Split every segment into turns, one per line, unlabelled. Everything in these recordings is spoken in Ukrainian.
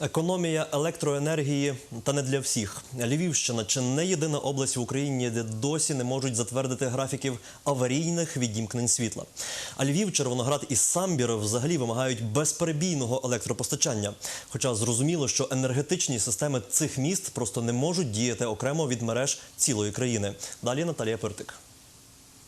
Економія електроенергії та не для всіх. Львівщина чи не єдина область в Україні, де досі не можуть затвердити графіків аварійних відімкнень світла. А Львів, Червоноград і Самбір взагалі вимагають безперебійного електропостачання. Хоча зрозуміло, що енергетичні системи цих міст просто не можуть діяти окремо від мереж цілої країни. Далі Наталія Пиртик.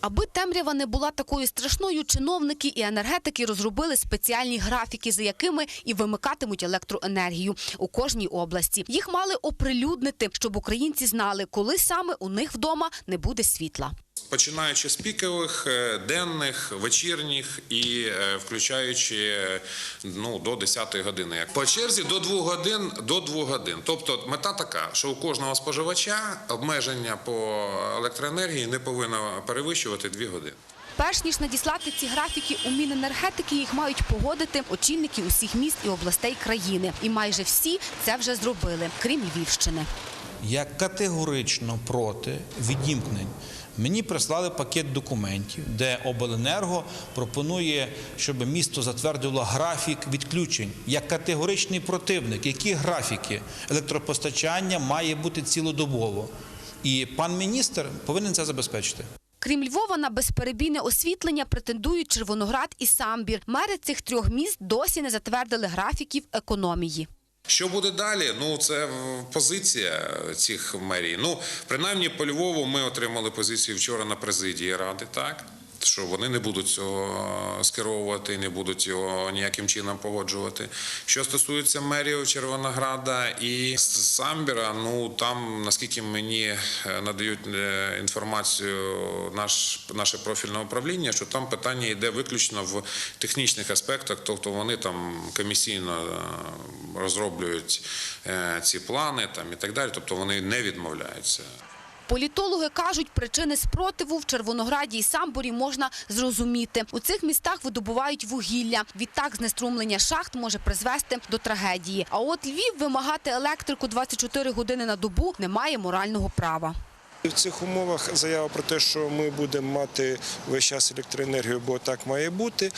Аби темрява не була такою страшною, чиновники і енергетики розробили спеціальні графіки, за якими і вимикатимуть електроенергію у кожній області. Їх мали оприлюднити, щоб українці знали, коли саме у них вдома не буде світла.
Починаючи з пікових, е, денних, вечірніх і е, включаючи е, ну, до 10 години. Як По черзі до 2 годин до 2 годин. Тобто мета така, що у кожного споживача обмеження по електроенергії не повинно перевищувати 2 години.
Перш ніж надіслати ці графіки у Міненергетики, їх мають погодити очільники усіх міст і областей країни. І майже всі це вже зробили, крім Львівщини.
Я категорично проти відімкнень. Мені прислали пакет документів, де обленерго пропонує, щоб місто затвердило графік відключень. Я категоричний противник. Які графіки електропостачання має бути цілодобово? І пан міністр повинен це забезпечити.
Крім Львова, на безперебійне освітлення претендують Червоноград і Самбір. Мери цих трьох міст досі не затвердили графіків економії.
Що буде далі? Ну це позиція цих мерій. Ну принаймні по Львову ми отримали позицію вчора на президії ради, так. Що вони не будуть цього скеровувати, не будуть його ніяким чином погоджувати. Що стосується мерії Червонограда і Самбіра, ну там, наскільки мені е, надають е, інформацію наш, наше профільне управління, що там питання йде виключно в технічних аспектах, тобто вони там комісійно е, розроблюють е, ці плани там і так далі, тобто вони не відмовляються.
Політологи кажуть, причини спротиву в Червонограді і Самборі можна зрозуміти. У цих містах видобувають вугілля. Відтак знеструмлення шахт може призвести до трагедії. А от Львів вимагати електрику 24 години на добу не має морального права.
В цих умовах заява про те, що ми будемо мати весь час електроенергію, бо так має бути,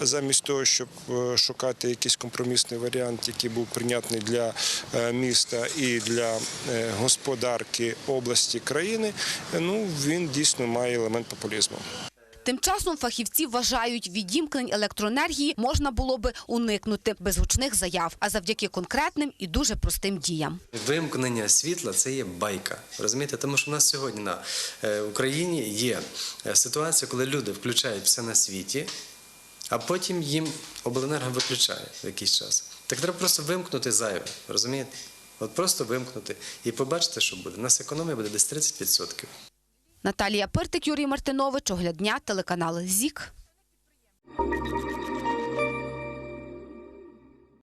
замість того, щоб е, шукати якийсь компромісний варіант, який був прийнятний для е, міста і для е, господарки області країни, ну він дійсно має елемент популізму.
Тим часом фахівці вважають, відімкнень електроенергії можна було би уникнути без гучних заяв, а завдяки конкретним і дуже простим діям.
Вимкнення світла це є байка. Розумієте? Тому що в нас сьогодні на е, Україні є е, ситуація, коли люди включають все на світі, а потім їм обленерго виключає в якийсь час. Так треба просто вимкнути зайве, розумієте? От просто вимкнути і побачите, що буде. У нас економія буде десь 30%.
Наталія Пиртик, Юрій Мартинович, огляд дня, телеканал ЗІК.